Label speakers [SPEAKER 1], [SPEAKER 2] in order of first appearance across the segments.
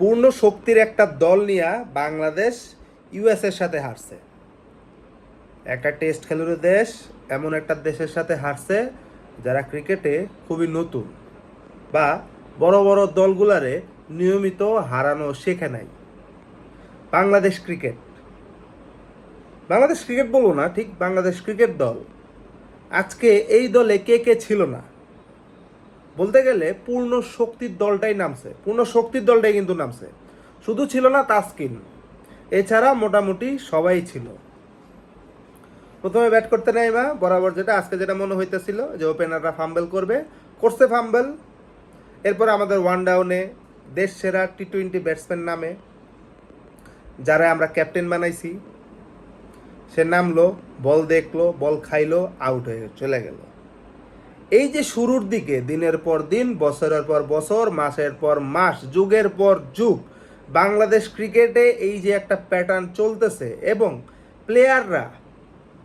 [SPEAKER 1] পূর্ণ শক্তির একটা দল নিয়ে বাংলাদেশ ইউএসের সাথে হারছে। একটা টেস্ট খেলুড়ে দেশ, এমন একটা দেশের সাথে হারছে যারা ক্রিকেটে খুবই নতুন বা বড় বড় দলগুলারে নিয়মিত হারানো শেখে নাই। বাংলাদেশ ক্রিকেট। বাংলাদেশ ক্রিকেট বলব না, ঠিক বাংলাদেশ ক্রিকেট দল। আজকে এই দলে কে কে ছিল না? বলতে গেলে পূর্ণ শক্তির দলটাই নামছে। পূর্ণ শক্তির দলটাই কিন্তু নামছে। শুধু ছিল না তাসকিন। এছাড়া মোটামুটি সবাই ছিল। প্রথমে ব্যাট করতে নাই মা, বরাবর যেটা, আজকে যেটা মনে হইতেছিল যে ওপেনাররা ফাম্বেল করবে। করছে ফাম্বেল এরপর আমাদের ওয়ান ডাউনে দেশ সেরা টি টোয়েন্টি ব্যাটসম্যান নামে, যারা আমরা ক্যাপ্টেন বানাইছি। সে নামলো বল দেখল বল খাইলো আউট হয়ে চলে গেল। এই যে শুরুর দিকে, দিনের পর দিন, বছরের পর বছর, মাসের পর মাস, যুগের পর যুগ, বাংলাদেশ ক্রিকেটে এই যে একটা প্যাটার্ন চলতেছে এবং প্লেয়াররা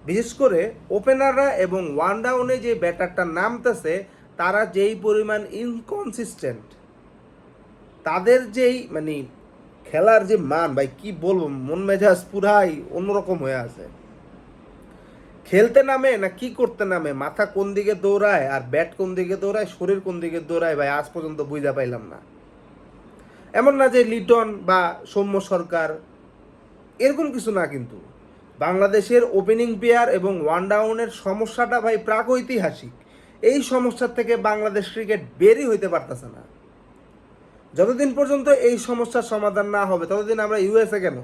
[SPEAKER 1] বিশেষ করে ওপেনাররা এবং ওয়ান ডাউনে যে ব্যাটারটা নামতেছে, তারা যেই পরিমাণ ইনকনসিস্টেন্ট তাদের যেই মানে খেলার যে মান, ভাই, কি বলব মন মেজাজ পুরাই অন্যরকম হয়ে আছে। খেলতে নামে না কি করতে নামে? মাথা কোন দিকে দৌড়ায় আর ব্যাট কোন দিকে দৌড়ায়? শরীর কোন দিকে দৌড়ায়? ভাই, আজ পর্যন্ত বুঝা পাইলাম না। এমন না যে লিটন বা সৌম্য সরকার, এরকম কিছু না কিন্তু। বাংলাদেশের ওপেনিং প্লেয়ার এবং ওয়ান ডাউনের সমস্যাটা ভাই প্রাক ঐতিহাসিক এই সমস্যার থেকে বাংলাদেশ ক্রিকেট বেরই হইতে পারতেছে না। যতদিন পর্যন্ত এই সমস্যার সমাধান না হবে, ততদিন আমরা ইউএসএ কেন?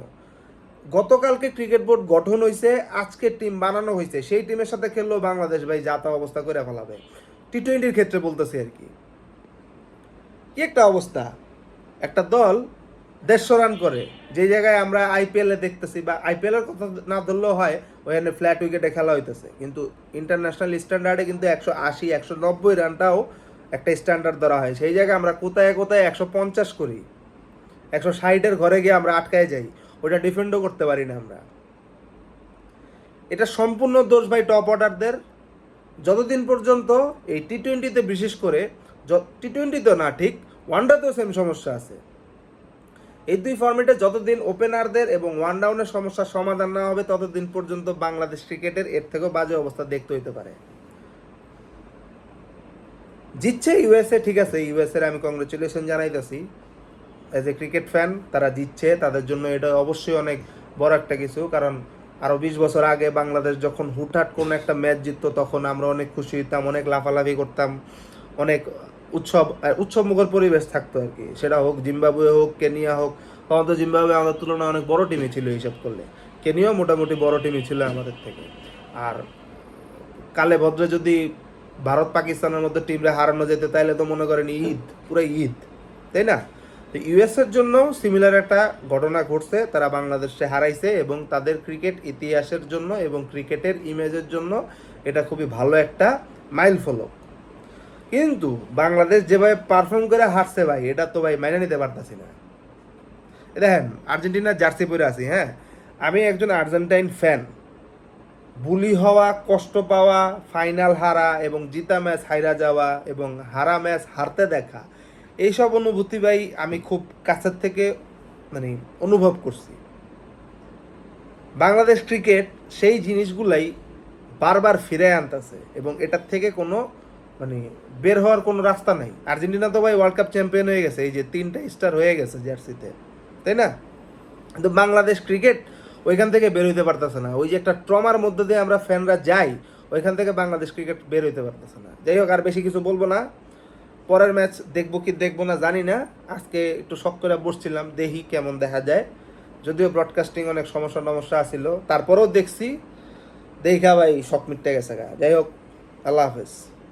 [SPEAKER 1] গতকালকে ক্রিকেট বোর্ড গঠন হয়েছে আজকে টিম বানানো হয়েছে সেই টিমের সাথে খেললেও বাংলাদেশ ভাই, যা তা অবস্থা করে ফেলাবে। টি টোয়েন্টির ক্ষেত্রে বলতেছি আর কি। কি একটা অবস্থা? একটা দল দেড়শো রান করে। যে জায়গায় আমরা আইপিএলে দেখতেছি বা আইপিএলের কথা না ধরলেও হয়, ওখানে ফ্ল্যাট উইকেটে খেলা হইতেছে। কিন্তু ইন্টারন্যাশনাল স্ট্যান্ডার্ডে কিন্তু একশো আশি, একশো নব্বই রানটাও একটা স্ট্যান্ডার্ড ধরা হয়। সেই জায়গায় আমরা কোথায় কোথায় একশো পঞ্চাশ করি, একশো ষাটের ঘরে গিয়ে আমরা আটকায় যাই। ওটা ডিফেন্ডও করতে পারি না আমরা। এটা সম্পূর্ণ দোষ ভাই টপ অর্ডারদের যতদিন পর্যন্ত এই টি টোয়েন্টিতে বিশেষ করে টি টোয়েন্টিতেও না, ঠিক? ওয়ানডাতেও সেম সমস্যা আছে। এই দুই ফর্মেটে যতদিন ওপেনারদের এবং ওয়ান ডাউনের সমস্যার সমাধান না হবে, ততদিন পর্যন্ত বাংলাদেশ ক্রিকেটের এর থেকেও বাজে অবস্থা দেখতে হইতে পারে। জিতছে ইউএসএ, ঠিক আছে ইউএসএ আমি কংগ্রেচুলেশন জানাইতেছি। অ্যাজ এ ক্রিকেট ফ্যান তারা জিতছে, তাদের জন্য এটা অবশ্যই অনেক বড় একটা কিছু, কারণ আরও বিশ বছর আগে বাংলাদেশ যখন হুটহাট কোনো একটা ম্যাচ জিততো, তখন আমরা অনেক খুশি হইতাম, অনেক লাফালাফি করতাম, অনেক উৎসব উৎসব মুখর পরিবেশ থাকতো আর কি। সেটা হোক জিম্বাবুয়ে হোক, কেনিয়া হোক, তখন তো জিম্বাবুয়ে আমাদের তুলনায় অনেক বড় টিমই ছিল হিসাব করলে। কেনিয়াও মোটামুটি বড় টিমই ছিল আমাদের থেকে। আর কালে ভদ্রে যদি ভারত পাকিস্তানের মধ্যে টিমরা হারানো যেত তাহলে তো মনে করেন ঈদ পুরো ঈদ, তাই না? তো ইউএসের জন্য সিমিলার একটা ঘটনা ঘটছে, তারা বাংলাদেশে হারাইছে এবং তাদের ক্রিকেট ইতিহাসের জন্য এবং ক্রিকেটের ইমেজের জন্য এটা খুবই ভালো একটা মাইল ফলক কিন্তু বাংলাদেশ যেভাবে পারফর্ম করে হারছে ভাই, এটা তো ভাই মেনে নিতে পারতাছি না। দেখেন, আর্জেন্টিনার জার্সি পরে আছি হ্যাঁ? আমি একজন আর্জেন্টাইন ফ্যান বুলি হওয়া, কষ্ট পাওয়া ফাইনাল হারা এবং জিতা ম্যাচ হাইরা যাওয়া এবং হারা ম্যাচ হারতে দেখা এইসব অনুভূতি ভাই আমি খুব কাছের থেকে মানে অনুভব করছি। বাংলাদেশ ক্রিকেট সেই জিনিসগুলাই বারবার ফিরে আনতেছে এবং এটার থেকে কোনো মানে বের হওয়ার কোনো রাস্তা নাই। আর্জেন্টিনা তো ভাই ওয়ার্ল্ড কাপ চ্যাম্পিয়ন হয়ে গেছে, এই যে তিনটা স্টার হয়ে গেছে জার্সিতে, তাই না? কিন্তু বাংলাদেশ ক্রিকেট ওইখান থেকে বের হইতে পারতেছে না। ওই যে একটা ট্রমার মধ্যে দিয়ে আমরা ফ্যানরা যাই, ওইখান থেকে বাংলাদেশ ক্রিকেট বের হইতে পারতেছে না। যাই হোক, আর বেশি কিছু বলব না। পরের ম্যাচ দেখব কি দেখব না জানি না। আজকে একটু শখ করে বসছিলাম, দেখি কেমন দেখা যায়। যদিও ব্রডকাস্টিং অনেক সমস্যা টমস্যা আছিল। তারপরেও দেখছি। দেখা ভাই, শখ মিটতে গেছে গা। যাই হোক, আল্লাহ হাফেজ।